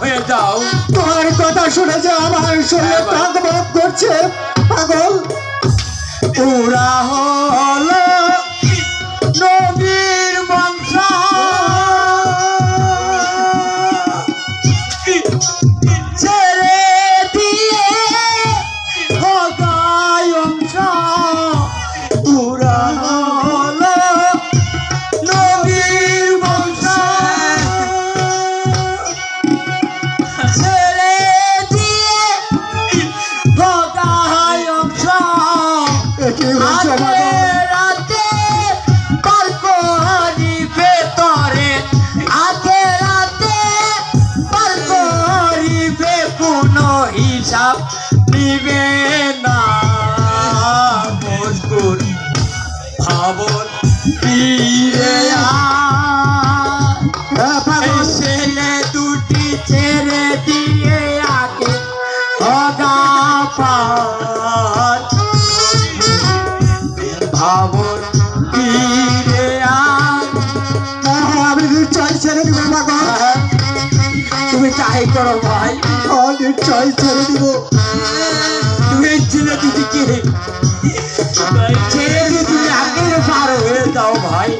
হয়ে যাও। তোমার কথা শুনে যে আমার শরীরে প্রাণবোধ করছে পাগল। ওরা হল নবীর হিসাব নিবে না। মজগুর ভাবন ফিরে করো ভাই। ও নিশ্চয় ছেড়ে দিব। ছেড়ে দিয়ে তুমি আগে পার হয়ে যাও ভাই?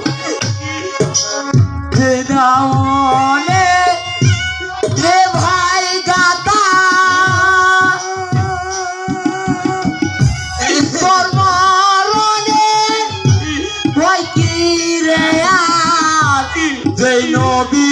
কি